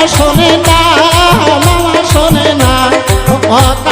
মামা শোনে না মামা শোনে না। কথা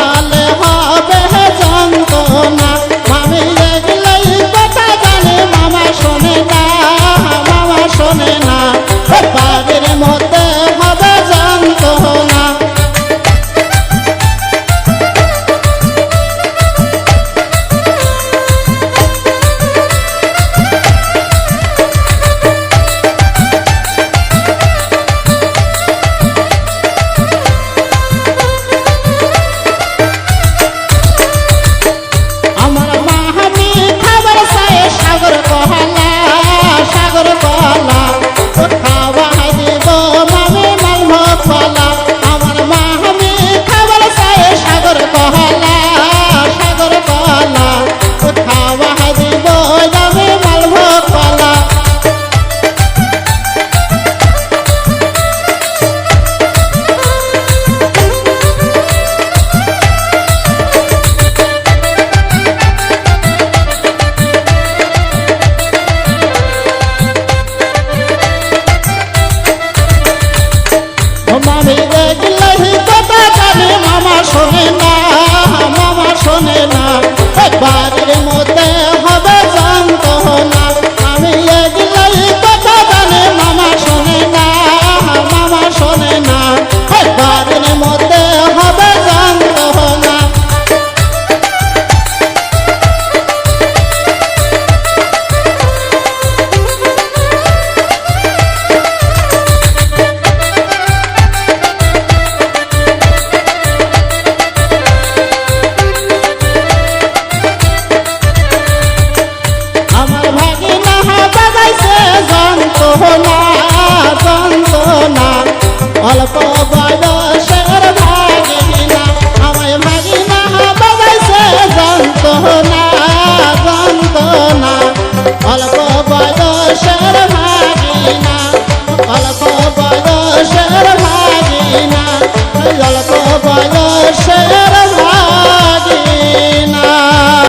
অল্প যন্ত্রণা অল্প বয়সের